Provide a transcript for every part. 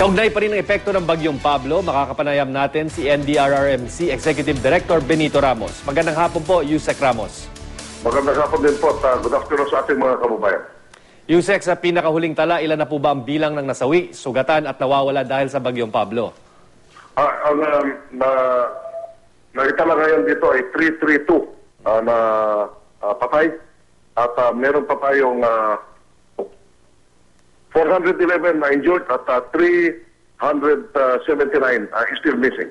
Kaugnay pa rin ang epekto ng Bagyong Pablo, makakapanayam natin si NDRRMC Executive Director Benito Ramos. Magandang hapon po, Yusek Ramos. Magandang hapon din po at uh, good afternoon sa ating mga kababayan. Yusek, sa pinakahuling tala, ilan na po ba ang bilang ng nasawi, sugatan at nawawala dahil sa Bagyong Pablo? Ah, ang um, na, naitala ngayon dito ay 332 ah, na ah, patay at ah, meron pa tayong ah, 411 na injured at ah, 379 ah, still missing.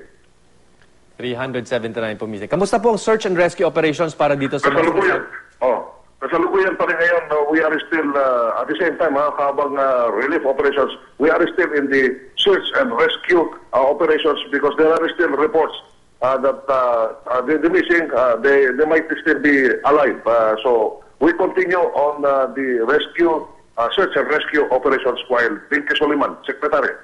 379 po, Mr. Kamusta po ang search and rescue operations para dito sa Kasalukuyan. Oh, kasalukuyan pa rin ngayon. uh, we are still, uh, at the same time, ha, habang uh, relief operations, we are still in the search and rescue uh, operations because there are still reports uh, that uh, uh, the, the missing, uh, they, they might still be alive. Uh, so we continue on uh, the rescue, uh, search and rescue operations while Pinky Soliman, Secretary,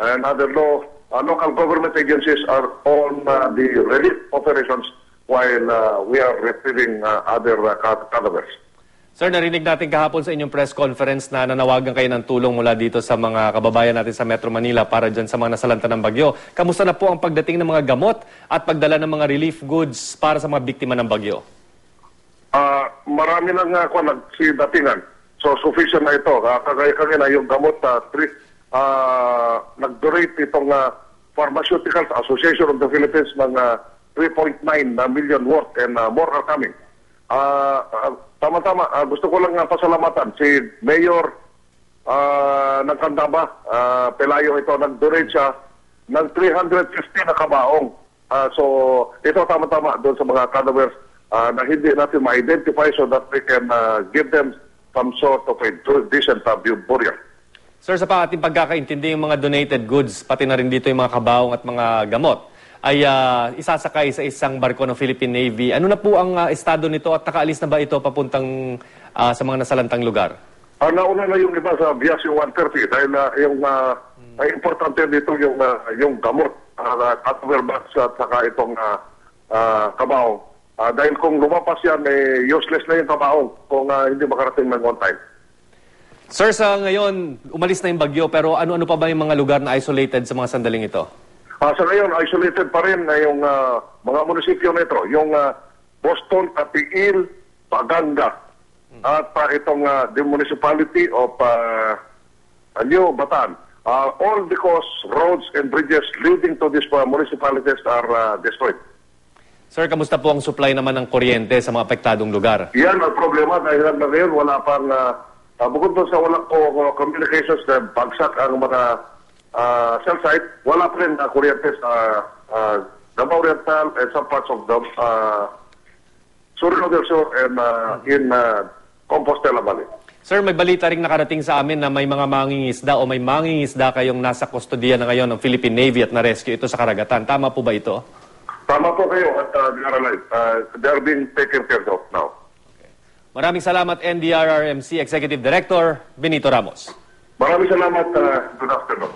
and other law, uh, local government agencies are on uh, the relief operations while uh, we are retrieving uh, other uh, cad- cadavers. Sir, narinig natin kahapon sa inyong press conference na nanawagan kayo ng tulong mula dito sa mga kababayan natin sa Metro Manila para dyan sa mga nasalanta ng bagyo. Kamusta na po ang pagdating ng mga gamot at pagdala ng mga relief goods para sa mga biktima ng bagyo? Ah, marami nang uh, kung nagsidatingan. So sufficient na ito. Uh, kagaya kanina yung gamot uh, tri, ah, nag-donate itong uh, Pharmaceuticals Association of the Philippines ng ah, 3.9 na million worth and uh, more are coming. Ah, tama-tama, ah, gusto ko lang uh, pasalamatan si Mayor ah, ng Candaba, ah, Pelayo ito, nag-donate siya ng 350 na kabaong. Ah, so, ito tama-tama doon sa mga cadavers ah, na hindi natin ma-identify so that we can ah, give them some sort of a decent uh, burial. Sir, sa ating pagkakaintindi yung mga donated goods, pati na rin dito yung mga kabaong at mga gamot, ay ah, isasakay sa isang barko ng Philippine Navy. Ano na po ang ah, estado nito at nakaalis na ba ito papuntang ah, sa mga nasalantang lugar? Ah, nauna na yung iba sa Biasio 130 dahil ah, yung ah, ay importante dito yung ah, yung gamot uh, at bags at saka itong uh, kabaong. Ah, dahil kung lumapas yan, eh, useless na yung kabaong kung ah, hindi makarating ng on time. Sir, sa ngayon, umalis na yung bagyo, pero ano-ano pa ba yung mga lugar na isolated sa mga sandaling ito? Ah, sa ngayon, isolated pa rin na yung ah, mga munisipyo nito, yung ah, Boston, Atiil, Paganga, at ah, itong ah, the municipality of ah, New Batan. Ah, all because roads and bridges leading to these ah, municipalities are ah, destroyed. Sir, kamusta po ang supply naman ng kuryente sa mga apektadong lugar? Yan ang problema dahil hanggang ngayon wala pang, uh, uh, bukod doon sa walang ko communications na bagsak ang mga uh, cell site, wala pa rin uh, kuryente sa uh, Davao Oriental and some parts of the uh, Surigao del Sur and uh, in uh, Compostela Valley. Sir, may balita ring nakarating sa amin na may mga mangingisda o may mangingisda kayong nasa kustodiya na ngayon ng Philippine Navy at na-rescue ito sa karagatan. Tama po ba ito? Tama po kayo at uh, they are alive. Uh, they are being taken care of now. Maraming salamat NDRRMC Executive Director Benito Ramos. Maraming salamat. Uh, good afternoon.